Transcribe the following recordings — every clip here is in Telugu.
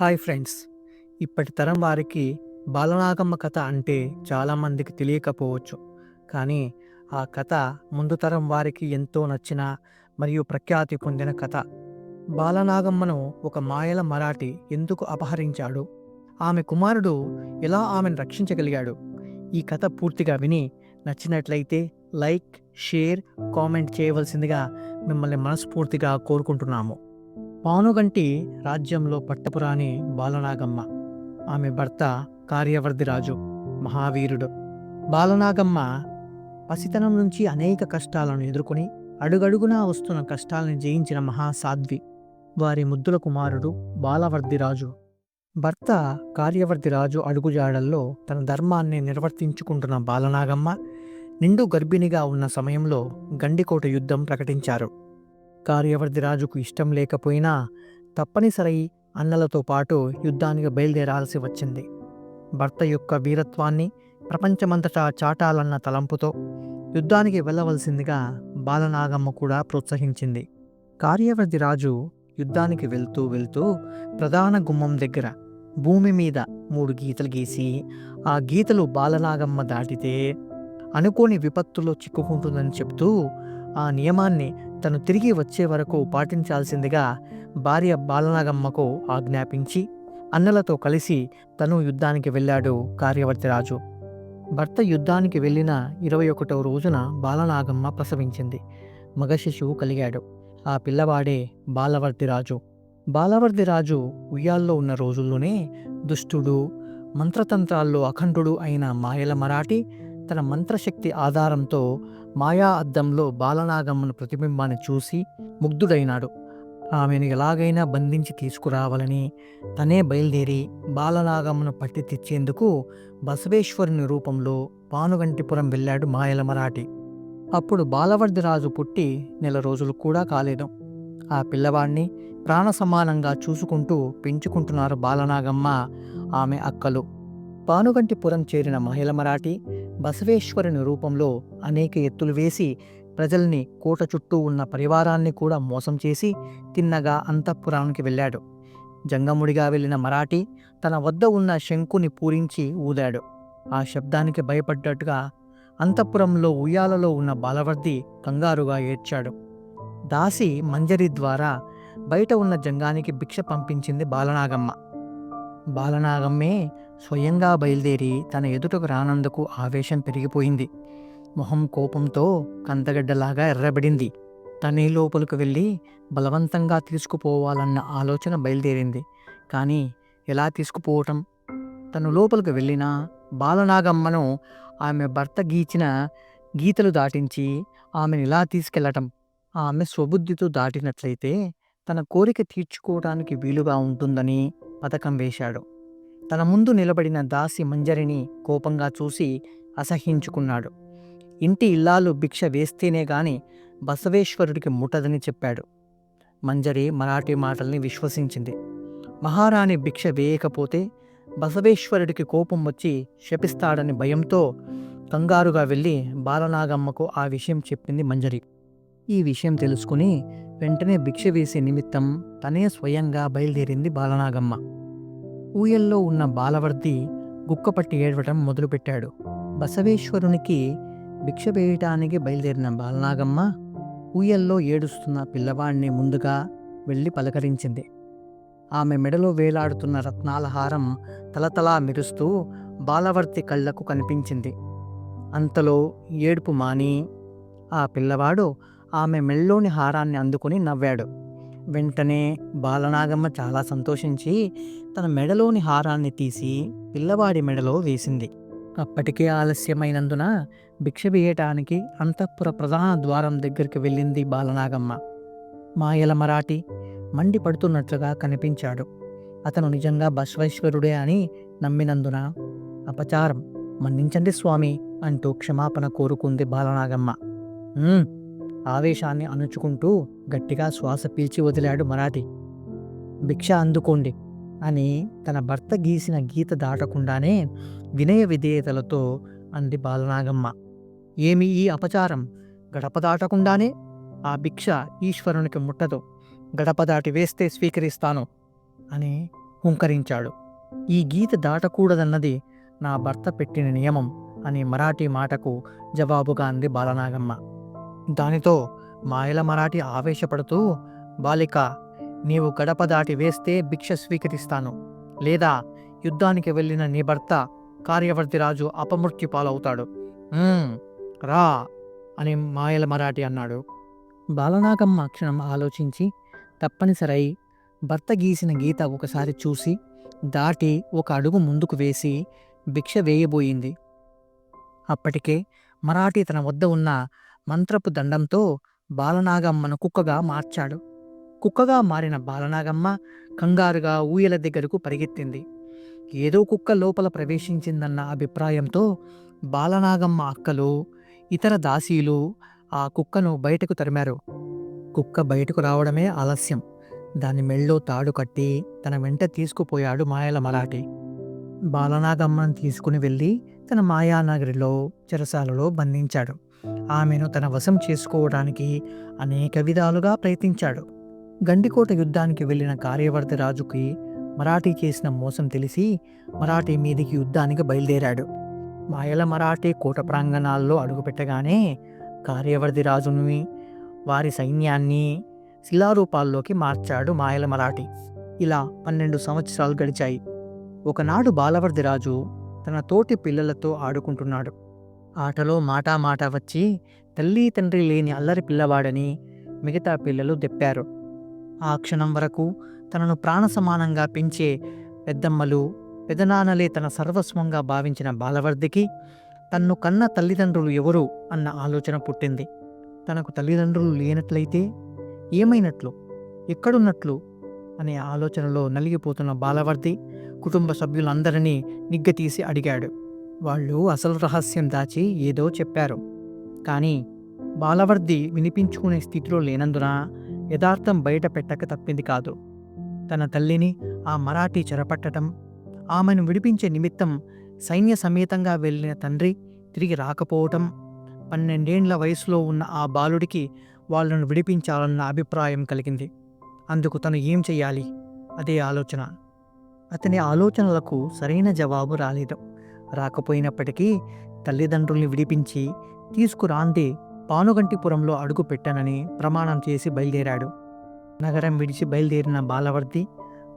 Hi friends. ఇప్పటి తరం వారికి బాలనాగమ్మ కథ అంటే చాలామందికి తెలియకపోవచ్చు. కానీ ఆ కథ ముందు తరం వారికి ఎంతో నచ్చిన మరియు ప్రఖ్యాతి పొందిన కథ. బాలనాగమ్మను ఒక మాయల మరాఠీ ఎందుకు అపహరించాడు? ఆమె కుమారుడు ఎలా ఆమెను రక్షించగలిగాడు? ఈ కథ పూర్తిగా విని నచ్చినట్లయితే లైక్ షేర్ కామెంట్ చేయవలసిందిగా మిమ్మల్ని మనస్ఫూర్తిగా కోరుకుంటున్నాము. పానుగంటి రాజ్యంలో పట్టపురాణి బాలనాగమ్మ. ఆమె భర్త కార్యవర్ధిరాజు మహావీరుడు. బాలనాగమ్మ పసితనం నుంచి అనేక కష్టాలను ఎదుర్కొని అడుగడుగునా వస్తున్న కష్టాలను జయించిన మహాసాధ్వి. వారి ముద్దుల కుమారుడు బాలవర్ధిరాజు భర్త కార్యవర్ధిరాజు అడుగుజాడల్లో తన ధర్మాన్ని నిర్వర్తించుకుంటున్న బాలనాగమ్మ నిండు గర్భిణిగా ఉన్న సమయంలో గండికోట యుద్ధం ప్రకటించారు. కార్యవర్ధి రాజుకు ఇష్టం లేకపోయినా తప్పనిసరి అన్నలతో పాటు యుద్ధానికి బయలుదేరాల్సి వచ్చింది. భర్త యొక్క వీరత్వాన్ని ప్రపంచమంతటా చాటాలన్న తలంపుతో యుద్ధానికి వెళ్ళవలసిందిగా బాలనాగమ్మ కూడా ప్రోత్సహించింది. కార్యవర్ధి రాజు యుద్ధానికి వెళ్తూ వెళ్తూ ప్రధాన గుమ్మం దగ్గర భూమి మీద మూడు గీతలు గీసి ఆ గీతలు బాలనాగమ్మ దాటితే అనుకోని విపత్తులో చిక్కుకుంటుందని చెప్తూ ఆ నియమాన్ని తను తిరిగి వచ్చే వరకు పాటించాల్సిందిగా భార్య బాలనాగమ్మకు ఆజ్ఞాపించి అన్నలతో కలిసి తను యుద్ధానికి వెళ్ళాడు కార్యవర్తిరాజు భర్త యుద్ధానికి వెళ్ళిన ఇరవై ఒకటవ రోజున బాలనాగమ్మ ప్రసవించింది. మగ శిశువు కలిగాడు. ఆ పిల్లవాడే బాలవర్తిరాజు బాలవర్తిరాజు ఉయ్యాల్లో ఉన్న రోజుల్లోనే దుష్టుడు మంత్రతంత్రాల్లో అఖండుడు అయిన మాయల మరాఠీ తన మంత్రశక్తి ఆధారంతో మాయా అద్దంలో బాలనాగమ్మను ప్రతిబింబాన్ని చూసి ముగ్ధుడైనాడు. ఆమెను ఎలాగైనా బంధించి తీసుకురావాలని తనే బయలుదేరి బాలనాగమ్మను పట్టి తెచ్చేందుకు బసవేశ్వరుని రూపంలో పానుగంటిపురం వెళ్ళాడు మాయల మరాఠి. అప్పుడు బాలవర్ధిరాజు పుట్టి నెల రోజులు కూడా కాలేదు. ఆ పిల్లవాడిని ప్రాణ సమానంగా చూసుకుంటూ పెంచుకుంటున్నారు బాలనాగమ్మ ఆమె అక్కలు. పానుగంటిపురం చేరిన మహిళ మరాఠీ బసవేశ్వరుని రూపంలో అనేక ఎత్తులు వేసి ప్రజల్ని కోట చుట్టూ ఉన్న పరివారాన్ని కూడా మోసం చేసి తిన్నగా అంతఃపురానికి వెళ్ళాడు. జంగముడిగా వెళ్ళిన మరాఠీ తన వద్ద ఉన్న శంకుని పూరించి ఊదాడు. ఆ శబ్దానికి భయపడ్డట్టుగా అంతఃపురంలో ఉయ్యాలలో ఉన్న బాలవర్ది కంగారుగా ఏడ్చాడు. దాసి మంజరి ద్వారా బయట ఉన్న జంగానికి భిక్ష పంపించింది బాలనాగమ్మ. బాలనాగమ్మే స్వయంగా బయలుదేరి తన ఎదుటకు రానందుకు ఆవేశం పెరిగిపోయింది. మొహం కోపంతో కందగడ్డలాగా ఎర్రబడింది. తనే లోపలికి వెళ్ళి బలవంతంగా తీసుకుపోవాలన్న ఆలోచన బయలుదేరింది. కానీ ఎలా తీసుకుపోవటం? తను లోపలికి వెళ్ళినా బాలనాగమ్మను ఆమె భర్త గీచిన గీతలు దాటించి ఆమెను ఇలా తీసుకెళ్ళటం. ఆమె స్వబుద్ధితో దాటినట్లయితే తన కోరిక తీర్చుకోవడానికి వీలుగా ఉంటుందని పథకం వేశాడు. తన ముందు నిలబడిన దాసి మంజరిని కోపంగా చూసి అసహ్యించుకున్నాడు. ఇంటి ఇల్లాలు భిక్ష వేస్తేనే గాని బసవేశ్వరుడికి ముట్టదని చెప్పాడు. మంజరి మరాఠీ మాటల్ని విశ్వసించింది. మహారాణి భిక్ష వేయకపోతే బసవేశ్వరుడికి కోపం వచ్చి శపిస్తాడని భయంతో కంగారుగా వెళ్ళి బాలనాగమ్మకు ఆ విషయం చెప్పింది మంజరి. ఈ విషయం తెలుసుకుని వెంటనే భిక్ష వేసే నిమిత్తం తనే స్వయంగా బయలుదేరింది బాలనాగమ్మ. ఊయల్లో ఉన్న బాలవర్ది గుక్కపట్టి ఏడవటం మొదలుపెట్టాడు. బసవేశ్వరునికి భిక్ష వేయటానికి బయలుదేరిన బాలనాగమ్మ ఊయల్లో ఏడుస్తున్న పిల్లవాడిని ముందుగా వెళ్ళి పలకరించింది. ఆమె మెడలో వేలాడుతున్న రత్నాల హారం తలతలా మెరుస్తూ బాలవర్తి కళ్ళకు కనిపించింది. అంతలో ఏడుపు మాని ఆ పిల్లవాడు ఆమె మెళ్ళోని హారాన్ని అందుకుని నవ్వాడు. వెంటనే బాలనాగమ్మ చాలా సంతోషించి తన మెడలోని హారాన్ని తీసి పిల్లవాడి మెడలో వేసింది. అప్పటికే ఆలస్యమైనందున భిక్ష వేయటానికి అంతఃపుర ప్రధాన ద్వారం దగ్గరికి వెళ్ళింది బాలనాగమ్మ. మాయల మరాఠీ మండిపడుతున్నట్లుగా కనిపించాడు. అతను నిజంగా బశ్వేశ్వరుడే అని నమ్మినందున అపచారం. మన్నించండి స్వామి అంటూ క్షమాపణ కోరుకుంది బాలనాగమ్మ. ఆవేశాన్ని అణుచుకుంటూ గట్టిగా శ్వాస పీల్చి వదిలాడు మరాఠీ. భిక్ష అందుకోండి అని తన భర్త గీసిన గీత దాటకుండానే వినయ విధేయతలతో అంది బాలనాగమ్మ. ఏమి ఈ అపచారం? గడప దాటకుండానే? ఆ భిక్ష ఈశ్వరునికి ముట్టదు. గడప దాటి వేస్తే స్వీకరిస్తాను అని హుంకరించాడు. ఈ గీత దాటకూడదన్నది నా భర్త పెట్టిన నియమం అని మరాఠీ మాటకు జవాబుగా అంది బాలనాగమ్మ. దానితో మాయల మరాఠీ ఆవేశపడుతూ బాలిక నీవు గడప దాటి వేస్తే భిక్ష స్వీకరిస్తాను. లేదా యుద్ధానికి వెళ్ళిన నీ భర్త కార్యవర్తి రాజు అపమృత్యు పాలవుతాడు. రా అని మాయల మరాఠీ అన్నాడు. బాలనాగమ్మ క్షణం ఆలోచించి తప్పనిసరై భర్త గీసిన గీత ఒకసారి చూసి దాటి ఒక అడుగు ముందుకు వేసి భిక్ష వేయబోయింది. అప్పటికే మరాఠీ తన వద్ద ఉన్న మంత్రపు దండంతో బాలనాగమ్మను కుక్కగా మార్చాడు. కుక్కగా మారిన బాలనాగమ్మ కంగారుగా ఊయల దగ్గరకు పరిగెత్తింది. ఏదో కుక్క లోపల ప్రవేశించిందన్న అభిప్రాయంతో బాలనాగమ్మ అక్కలు ఇతర దాసీలు ఆ కుక్కను బయటకు తరిమారు. కుక్క బయటకు రావడమే ఆలస్యం. దాని మెళ్ళో తాడు కట్టి తన వెంట తీసుకుపోయాడు మాయల మరాఠీ. బాలనాగమ్మను తీసుకుని వెళ్ళి తన మాయానగరిలో చెరసాలలో బంధించాడు. ఆమెను తన వశం చేసుకోవడానికి అనేక విధాలుగా ప్రయత్నించాడు. గండికోట యుద్ధానికి వెళ్ళిన కార్యవర్తి రాజుకి మరాఠీ చేసిన మోసం తెలిసి మరాఠీ మీదికి యుద్ధానికి బయలుదేరాడు. మాయల మరాఠీ కోట ప్రాంగణాల్లో అడుగుపెట్టగానే కార్యవర్తి రాజుని వారి సైన్యాన్ని శిలారూపాల్లోకి మార్చాడు మాయల మరాఠీ. ఇలా పన్నెండు సంవత్సరాలు గడిచాయి. ఒకనాడు బాలవర్ది రాజు తన తోటి పిల్లలతో ఆడుకుంటున్నాడు. ఆటలో మాటా మాట వచ్చి తల్లి తండ్రి లేని అల్లరి పిల్లవాడని మిగతా పిల్లలు దెప్పారు. ఆ క్షణం వరకు తనను ప్రాణ సమానంగా పెంచే పెద్దమ్మలు పెదనాన్నలే తన సర్వస్వంగా భావించిన బాలవర్దికి తన్ను కన్న తల్లిదండ్రులు ఎవరు అన్న ఆలోచన పుట్టింది. తనకు తల్లిదండ్రులు లేనట్లయితే ఏమైనట్లు ఎక్కడున్నట్లు అనే ఆలోచనలో నలిగిపోతున్న బాలవర్ది కుటుంబ సభ్యులందరినీ నిగ్గతీసి అడిగాడు. వాళ్ళు అసలు రహస్యం దాచి ఏదో చెప్పారు. కానీ బాలవర్ది వినిపించుకునే స్థితిలో లేనందున యథార్థం బయట పెట్టక తప్పింది కాదు. తన తల్లిని ఆ మరాఠీ చెరపట్టడం ఆమెను విడిపించే నిమిత్తం సైన్య సమేతంగా వెళ్ళిన తండ్రి తిరిగి రాకపోవటం పన్నెండేండ్ల వయసులో ఉన్న ఆ బాలుడికి వాళ్ళను విడిపించాలన్న అభిప్రాయం కలిగింది. అందుకు తను ఏం చెయ్యాలి? అదే ఆలోచన. అతని ఆలోచనలకు సరైన జవాబు రాలేదు. రాకపోయినప్పటికీ తల్లిదండ్రుల్ని విడిపించి తీసుకురాంది పానుగంటిపురంలో అడుగు పెట్టానని ప్రమాణం చేసి బయలుదేరాడు. నగరం విడిచి బయలుదేరిన బాలవర్ది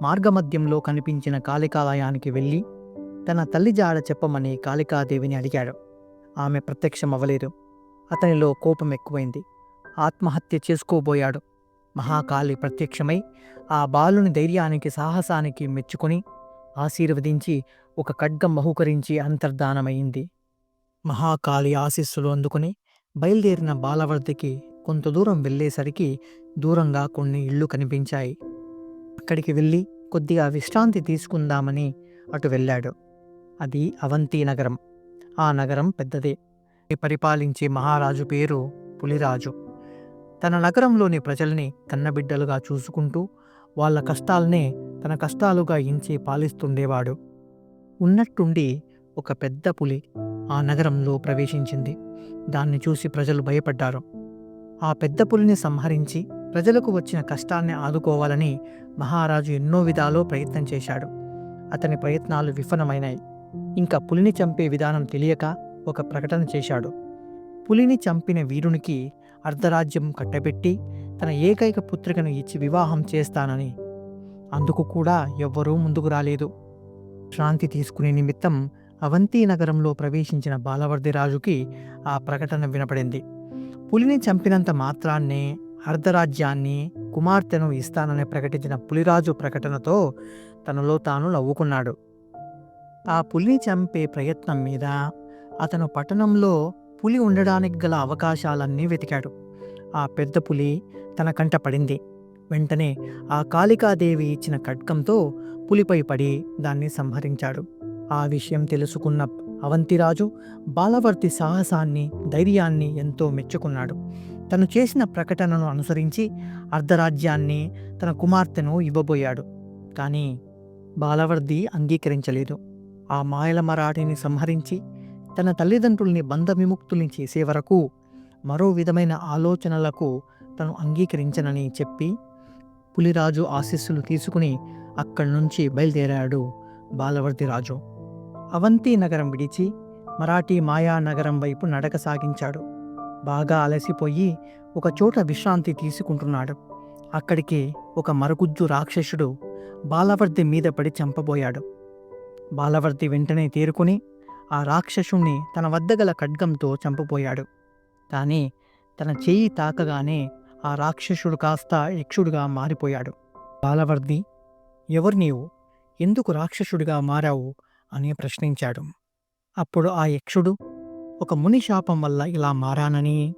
మార్గమధ్యంలో కనిపించిన కాళికాలయానికి వెళ్ళి తన తల్లి జాడ చెప్పమని కాళికాదేవిని అడిగాడు. ఆమె ప్రత్యక్షం అవ్వలేదు అతనిలో కోపం ఎక్కువైంది. ఆత్మహత్య చేసుకోబోయాడు. మహాకాళి ప్రత్యక్షమై ఆ బాలుని ధైర్యానికి సాహసానికి మెచ్చుకొని ఆశీర్వదించి ఒక ఖడ్గం బహుకరించి అంతర్ధానమైంది. మహాకాళి ఆశీస్సులు అందుకుని బయలుదేరిన బాలవర్ధికి కొంత దూరం వెళ్ళేసరికి దూరంగా కొన్ని ఇళ్ళు కనిపించాయి. అక్కడికి వెళ్ళి కొద్దిగా విశ్రాంతి తీసుకుందామని అటు వెళ్ళాడు. అది అవంతి నగరం. ఆ నగరం పెద్దదే. పరిపాలించే మహారాజు పేరు పులిరాజు. తన నగరంలోని ప్రజల్ని కన్నబిడ్డలుగా చూసుకుంటూ వాళ్ళ కష్టాలనే తన కష్టాలుగా ఇంచి పాలిస్తుండేవాడు. ఉన్నట్టుండి ఒక పెద్ద పులి ఆ నగరంలో ప్రవేశించింది. దాన్ని చూసి ప్రజలు భయపడ్డారు. ఆ పెద్ద పులిని సంహరించి ప్రజలకు వచ్చిన కష్టాన్ని ఆదుకోవాలని మహారాజు ఎన్నో విధాలో ప్రయత్నం చేశాడు. అతని ప్రయత్నాలు విఫలమైనాయి. ఇంకా పులిని చంపే విధానం తెలియక ఒక ప్రకటన చేశాడు. పులిని చంపిన వీరునికి అర్ధరాజ్యం కట్టబెట్టి తన ఏకైక పుత్రికను ఇచ్చి వివాహం చేస్తానని. అందుకు కూడా ఎవ్వరూ ముందుకు రాలేదు. శాంతి తీసుకునే నిమిత్తం అవంతి నగరంలో ప్రవేశించిన బాలవర్ధి రాజుకి ఆ ప్రకటన వినపడింది. పులిని చంపినంత మాత్రాన్నే అర్ధరాజ్యాన్ని కుమార్తెను ఇస్తానని ప్రకటించిన పులిరాజు ప్రకటనతో తనలో తాను నవ్వుకున్నాడు. ఆ పులిని చంపే ప్రయత్నం మీద అతను పట్టణంలో పులి ఉండడానికి గల అవకాశాలన్నీ వెతికాడు. ఆ పెద్ద పులి తన కంట పడింది. వెంటనే ఆ కాళికాదేవి ఇచ్చిన ఖడ్గంతో పులిపై పడి దాన్ని సంహరించాడు. ఆ విషయం తెలుసుకున్న అవంతిరాజు బాలవర్తి సాహసాన్ని ధైర్యాన్ని ఎంతో మెచ్చుకున్నాడు. తను చేసిన ప్రకటనను అనుసరించి అర్ధరాజ్యాన్ని తన కుమార్తెను ఇవ్వబోయాడు. కానీ బాలవర్ది అంగీకరించలేదు. ఆ మాయల మరాఠిని సంహరించి తన తల్లిదండ్రుల్ని బంధవిముక్తుల్ని చేసే వరకు మరో విధమైన ఆలోచనలకు తను అంగీకరించనని చెప్పి పులిరాజు ఆశీస్సులు తీసుకుని అక్కడి నుంచి బయలుదేరాడు బాలవర్తి రాజు. అవంతి నగరం విడిచి మరాఠీ మాయా నగరం వైపు నడక సాగించాడు. బాగా అలసిపోయి ఒక చోట విశ్రాంతి తీసుకుంటున్నాడు. అక్కడికి ఒక మరుగుజ్జు రాక్షసుడు బాలవర్ది మీద పడి చంపబోయాడు. బాలవర్తి వెంటనే తేరుకుని ఆ రాక్షసుణ్ణి తన వద్ద గల ఖడ్గంతో చంపబోయాడు. కానీ తన చేయి తాకగానే ఆ రాక్షసుడు కాస్త యక్షుడుగా మారిపోయాడు. బాలవర్తి ఎవరు నీవు? ఎందుకు రాక్షసుడిగా మారావు? అని ప్రశ్నించాడు. అప్పుడు ఆ యక్షుడు ఒక ముని శాపం వల్ల ఇలా మారానని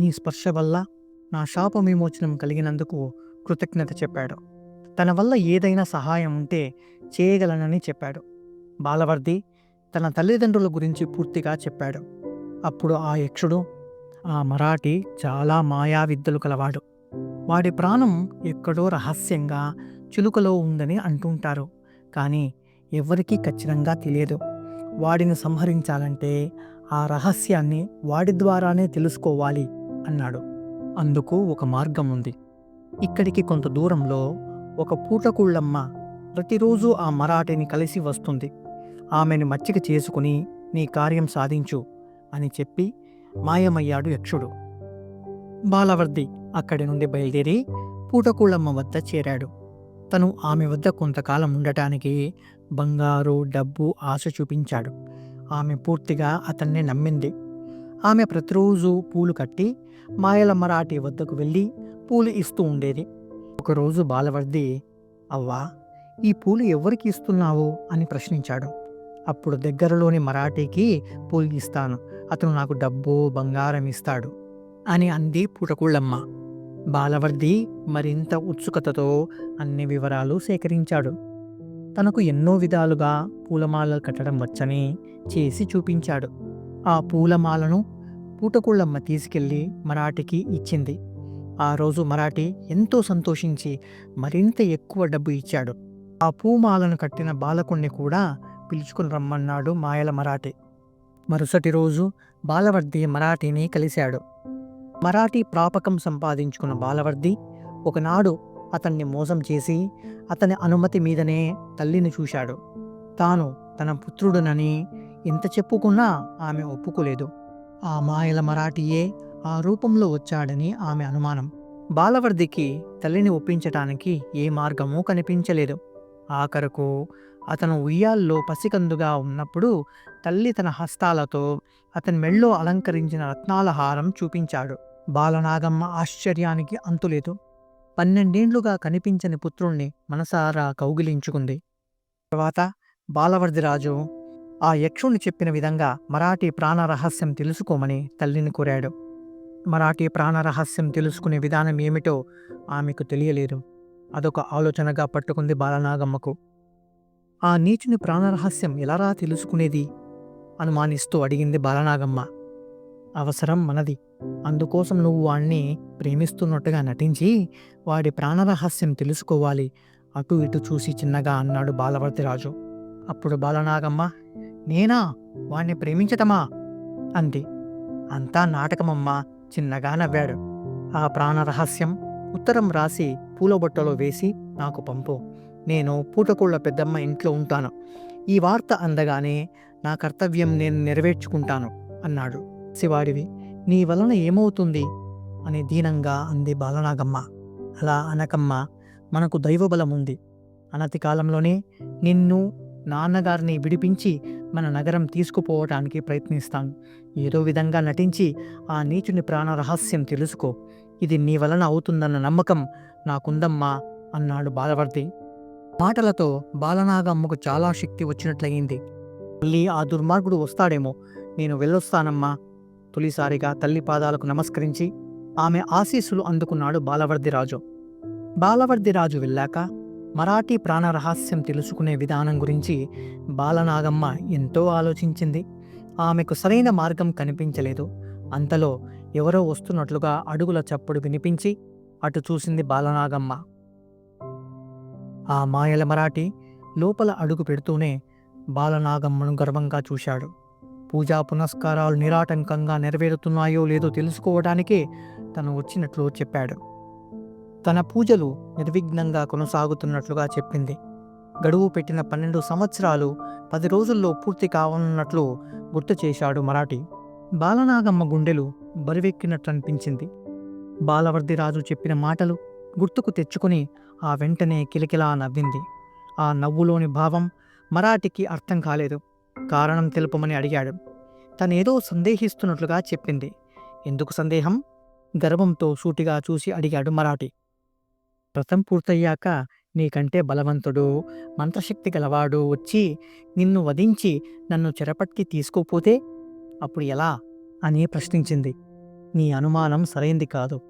నీ స్పర్శ వల్ల నా శాప విమోచనం కలిగినందుకు కృతజ్ఞత చెప్పాడు. తన వల్ల ఏదైనా సహాయం ఉంటే చేయగలనని చెప్పాడు. బాలవర్ది తన తల్లిదండ్రుల గురించి పూర్తిగా చెప్పాడు. అప్పుడు ఆ యక్షుడు ఆ మరాఠీ చాలా మాయా విద్యలు కలవాడు. వాడి ప్రాణం ఎక్కడో రహస్యంగా చిలుకలో ఉందని అంటుంటారు. కానీ ఎవరికీ ఖచ్చితంగా తెలియదు. వాడిని సంహరించాలంటే ఆ రహస్యాన్ని వాడి ద్వారానే తెలుసుకోవాలి అన్నాడు. అందుకు ఒక మార్గం ఉంది. ఇక్కడికి కొంత దూరంలో ఒక పూటకుళ్ళమ్మ ప్రతిరోజు ఆ మరాఠీని కలిసి వస్తుంది. ఆమెను మచ్చిక చేసుకుని నీ కార్యం సాధించు అని చెప్పి మాయమయ్యాడు యక్షుడు. బాలవర్ది అక్కడి నుండి బయలుదేరి పూటకూళ్ళమ్మ వద్ద చేరాడు. తను ఆమె వద్ద కొంతకాలం ఉండటానికి బంగారు డబ్బు ఆశ చూపించాడు. ఆమె పూర్తిగా అతన్ని నమ్మింది. ఆమె ప్రతిరోజు పూలు కట్టి మాయల మరాఠీ వద్దకు వెళ్ళి పూలు ఇస్తూ ఉండేది. ఒకరోజు బాలవర్ది అవ్వా ఈ పూలు ఎవరికి ఇస్తున్నావు? అని ప్రశ్నించాడు. అప్పుడు దగ్గరలోని మరాఠీకి పూలు ఇస్తాను. అతను నాకు డబ్బు బంగారం ఇస్తాడు అని అంది పుటకుళ్ళమ్మ. బాలవర్ది మరింత ఉత్సుకతతో అన్ని వివరాలు సేకరించాడు. తనకు ఎన్నో విధాలుగా పూలమాలలు కట్టడం వచ్చని చేసి చూపించాడు. ఆ పూలమాలను పూటకుళ్ళమ్మ తీసుకెళ్ళి మరాఠీకి ఇచ్చింది. ఆ రోజు మరాఠీ ఎంతో సంతోషించి మరింత ఎక్కువ డబ్బు ఇచ్చాడు. ఆ పూమాలను కట్టిన బాలకుణ్ణి కూడా పిలుచుకుని రమ్మన్నాడు మాయల మరాఠీ. మరుసటి రోజు బాలవర్ది మరాఠీని కలిశాడు. మరాఠీ ప్రాపకం సంపాదించుకున్న బాలవర్ది ఒకనాడు అతన్ని మోసం చేసి అతని అనుమతి మీదనే తల్లిని చూశాడు. తాను తన పుత్రుడునని ఎంత చెప్పుకున్నా ఆమె ఒప్పుకోలేదు. ఆ మాయల మరాఠీయే ఆ రూపంలో వచ్చాడని ఆమె అనుమానం. బాలవర్దికి తల్లిని ఒప్పించటానికి ఏ మార్గమూ కనిపించలేదు. ఆఖరకు అతను ఉయ్యాల్లో పసికందుగా ఉన్నప్పుడు తల్లి తన హస్తాలతో అతని మెళ్ళో అలంకరించిన రత్నాల హారం చూపించాడు. బాలనాగమ్మ ఆశ్చర్యానికి అంతులేదు. పన్నెండేండ్లుగా కనిపించని పుత్రుణ్ణి మనసారా కౌగిలించుకుంది. తర్వాత బాలవర్ధిరాజు ఆ యక్షుణ్ణి చెప్పిన విధంగా మరాఠీ ప్రాణరహస్యం తెలుసుకోమని తల్లిని కోరాడు. మరాఠీ ప్రాణరహస్యం తెలుసుకునే విధానం ఏమిటో ఆమెకు తెలియలేదు. అదొక ఆలోచనగా పట్టుకుంది బాలనాగమ్మకు. ఆ నీచుని ప్రాణరహస్యం ఎలారా తెలుసుకునేది? అనుమానిస్తూ అడిగింది బాలనాగమ్మ. అవసరం మనది. అందుకోసం నువ్వు వాణ్ణి ప్రేమిస్తున్నట్టుగా నటించి వాడి ప్రాణరహస్యం తెలుసుకోవాలి. అటు ఇటు చూసి చిన్నగా అన్నాడు బాలవర్తిరాజు అప్పుడు బాలనాగమ్మ నేనా? వాణ్ణి ప్రేమించటమా? అంది. అంతా నాటకమమ్మా చిన్నగా నవ్వాడు. ఆ ప్రాణరహస్యం ఉత్తరం రాసి పూలబొట్టలో వేసి నాకు పంపు. నేను పూటకోళ్ళ పెద్దమ్మ ఇంట్లో ఉంటాను. ఈ వార్త అందగానే నా కర్తవ్యం నేను నెరవేర్చుకుంటాను అన్నాడు శివాడివి. నీ వలన ఏమవుతుంది? అని దీనంగా అంది బాలనాగమ్మ. అలా అనకమ్మ మనకు దైవబలం ఉంది. అనతి కాలంలోనే నిన్ను నాన్నగారిని విడిపించి మన నగరం తీసుకుపోవటానికి ప్రయత్నిస్తాను ఏదో విధంగా నటించి ఆ నీచుని ప్రాణ రహస్యం తెలుసుకో. ఇది నీ వలన అవుతుందన్న నమ్మకం నాకుందమ్మా అన్నాడు బాలవర్తి మాటలతో బాలనాగమ్మకు చాలా శక్తి వచ్చినట్లయింది. మళ్ళీ ఆ దుర్మార్గుడు వస్తాడేమో. నేను వెళ్ళొస్తానమ్మా తొలిసారిగా తల్లి పాదాలకు నమస్కరించి ఆమె ఆశీస్సులు అందుకున్నాడు బాలవర్దిరాజు బాలవర్దిరాజు వెళ్ళాక మరాఠీ ప్రాణ రహస్యం తెలుసుకునే విధానం గురించి బాలనాగమ్మ ఎంతో ఆలోచించింది. ఆమెకు సరైన మార్గం కనిపించలేదు. అంతలో ఎవరో వస్తున్నట్లుగా అడుగుల చప్పుడు వినిపించి అటు చూసింది బాలనాగమ్మ. ఆ మాయల మరాఠీ లోపల అడుగు పెడుతూనే బాలనాగమ్మను గర్వంగా చూశాడు. పూజా పునస్కారాలు నిరాటంకంగా నెరవేరుతున్నాయో లేదో తెలుసుకోవడానికే తను వచ్చినట్లు చెప్పాడు. తన పూజలు నిర్విఘ్నంగా కొనసాగుతున్నట్లుగా చెప్పింది. గడువు పెట్టిన పన్నెండు సంవత్సరాలు పది రోజుల్లో పూర్తి కావనున్నట్లు గుర్తు చేశాడు మరాఠీ. బాలనాగమ్మ గుండెలు బరువెక్కినట్లు అనిపించింది బాలవర్ది రాజు చెప్పిన మాటలు గుర్తుకు తెచ్చుకుని ఆ వెంటనే కిలకిలా నవ్వింది. ఆ నవ్వులోని భావం మరాఠీకి అర్థం కాలేదు. కారణం తెలుపమని అడిగాడు. తనేదో సందేహిస్తున్నట్లుగా చెప్పింది. ఎందుకు సందేహం? గర్వంతో సూటిగా చూసి అడిగాడు మరాఠీ. వ్రతం పూర్తయ్యాక నీకంటే బలవంతుడు మంత్రశక్తి గలవాడు వచ్చి నిన్ను వధించి నన్ను చెరపట్టి తీసుకోపోతే అప్పుడు ఎలా? అని ప్రశ్నించింది. నీ అనుమానం సరైంది కాదు.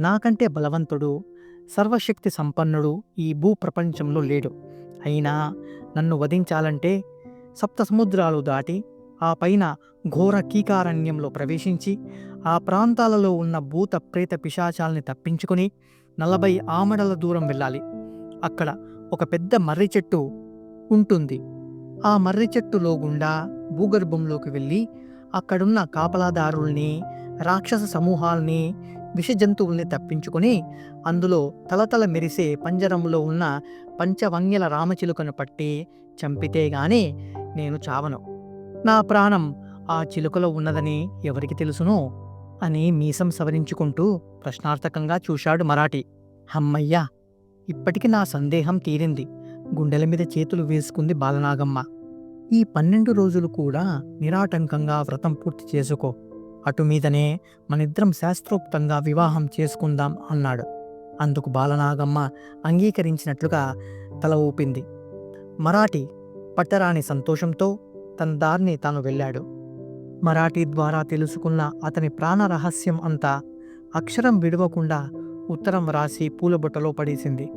నాకంటే బలవంతుడు సర్వశక్తి సంపన్నుడు ఈ భూ ప్రపంచంలో లేడు. అయినా నన్ను వధించాలంటే సప్త సముద్రాలు దాటి ఆ పైన ఘోర కీకారణ్యంలో ప్రవేశించి ఆ ప్రాంతాలలో ఉన్న భూత ప్రేత పిశాచాల్ని తప్పించుకొని నలభై ఆమడల దూరం వెళ్ళాలి. అక్కడ ఒక పెద్ద మర్రి చెట్టు ఉంటుంది. ఆ మర్రి చెట్టులో గుండా భూగర్భంలోకి వెళ్ళి అక్కడున్న కాపలాదారుల్ని రాక్షస సమూహాల్ని విష జంతువుల్ని తప్పించుకొని అందులో తలతల మెరిసే పంజరంలో ఉన్న పంచవంగ్యల రామచిలుకను పట్టి చంపితే గాని నేను చావను. నా ప్రాణం ఆ చిలుకలో ఉన్నదని ఎవరికి తెలుసును? అని మీసం సవరించుకుంటూ ప్రశ్నార్థకంగా చూశాడు మరాఠీ. హమ్మయ్యా ఇప్పటికి నా సందేహం తీరింది. గుండెల మీద చేతులు వేసుకుంది బాలనాగమ్మ. ఈ పన్నెండు రోజులు కూడా నిరాటంకంగా వ్రతం పూర్తి చేసుకో. అటు మీదనే మనిద్దరం శాస్త్రోక్తంగా వివాహం చేసుకుందాం అన్నాడు. అందుకు బాలనాగమ్మ అంగీకరించినట్లుగా తల ఊపింది. మరాఠీ పట్టరాని సంతోషంతో తన దారిని తాను వెళ్ళాడు. మరాఠీ ద్వారా తెలుసుకున్న అతని ప్రాణ రహస్యం అంతా అక్షరం విడవకుండా ఉత్తరం వ్రాసి పూలబుట్టలో పడేసింది.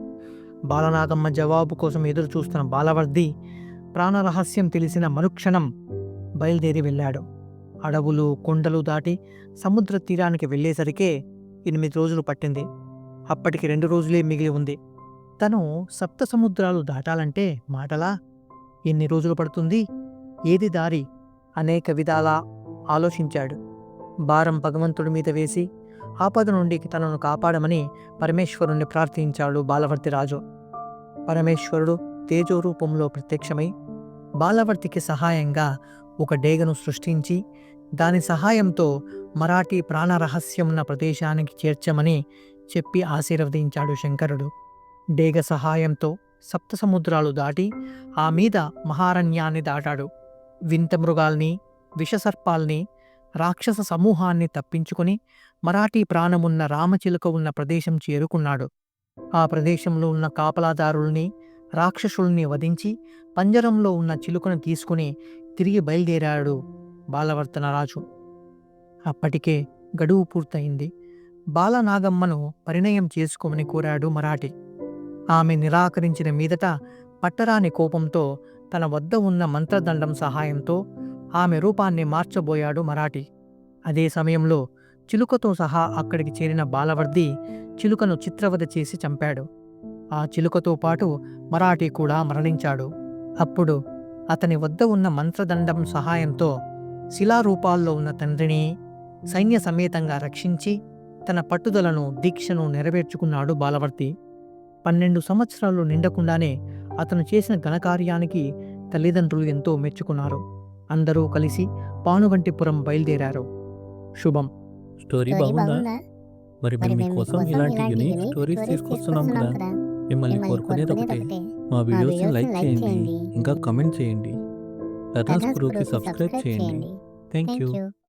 బాలనాగమ్మ జవాబు కోసం ఎదురు చూస్తున్న బాలవర్ది ప్రాణరహస్యం తెలిసిన మరుక్షణం బయలుదేరి వెళ్ళాడు. అడవులు కొండలు దాటి సముద్ర తీరానికి వెళ్ళేసరికే ఎనిమిది రోజులు పట్టింది. అప్పటికి రెండు రోజులే మిగిలి ఉంది. తను సప్త సముద్రాలు దాటాలంటే మాటలా ఎన్ని రోజులు పడుతుంది? ఏది దారి? అనేక విధాలా ఆలోచించాడు. భారం భగవంతుడి మీద వేసి ఆపద నుండి తనను కాపాడమని పరమేశ్వరుణ్ణి ప్రార్థించాడు బాలవర్తి రాజు. పరమేశ్వరుడు తేజో రూపంలో ప్రత్యక్షమై బాలవర్తికి సహాయంగా ఒక డేగను సృష్టించి దాని సహాయంతో మరాఠీ ప్రాణరహస్యం ఉన్న ప్రదేశానికి చేర్చమని చెప్పి ఆశీర్వదించాడు శంకరుడు. డేగ సహాయంతో సప్త సముద్రాలు దాటి ఆ మీద మహారణ్యాన్ని దాటాడు. వింత మృగాల్ని విషసర్పాల్ని రాక్షస సమూహాన్ని తప్పించుకుని మరాఠీ ప్రాణమున్న రామచిలుక ఉన్న ప్రదేశం చేరుకున్నాడు. ఆ ప్రదేశంలో ఉన్న కాపలాదారుల్ని రాక్షసుల్ని వధించి పంజరంలో ఉన్న చిలుకను తీసుకుని తిరిగి బయలుదేరాడు బాలవర్తన రాజు. అప్పటికే గడువు పూర్తయింది. బాలనాగమ్మను పరిణయం చేసుకోమని కోరాడు మరాఠీ. ఆమె నిరాకరించిన మీదట పట్టరాని కోపంతో తన వద్ద ఉన్న మంత్రదండం సహాయంతో ఆమె రూపాన్ని మార్చబోయాడు మరాఠీ. అదే సమయంలో చిలుకతో సహా అక్కడికి చేరిన బాలవర్ది చిలుకను చిత్రవధ చేసి చంపాడు. ఆ చిలుకతో పాటు మరాఠీ కూడా మరణించాడు. అప్పుడు అతని వద్ద ఉన్న మంత్రదండం సహాయంతో శిలారూపాల్లో ఉన్న తండ్రిని సైన్య సమేతంగా రక్షించి తన పట్టుదలను దీక్షను నెరవేర్చుకున్నాడు బాలవర్తి పన్నెండు సంవత్సరాలు నిండకుండానే అతను చేసిన ఘనకార్యానికి తల్లిదండ్రులు ఎంతో మెచ్చుకున్నారు. అందరూ కలిసి పానుగంటిపురం బయలుదేరారు. శుభం. స్టోరీ బాగుందా? మరి మేము మీకోసం ఇలాంటి యూనిక్ స్టోరీస్ తీసుకొస్తున్నాం కదా. మిమ్మల్ని కోరుకునేది ఒకటే. మా వీడియోస్ని లైక్ చేయండి. ఇంకా కమెంట్ చేయండి. రతన్స్ గురువుకి సబ్స్క్రైబ్ చేయండి. Thank you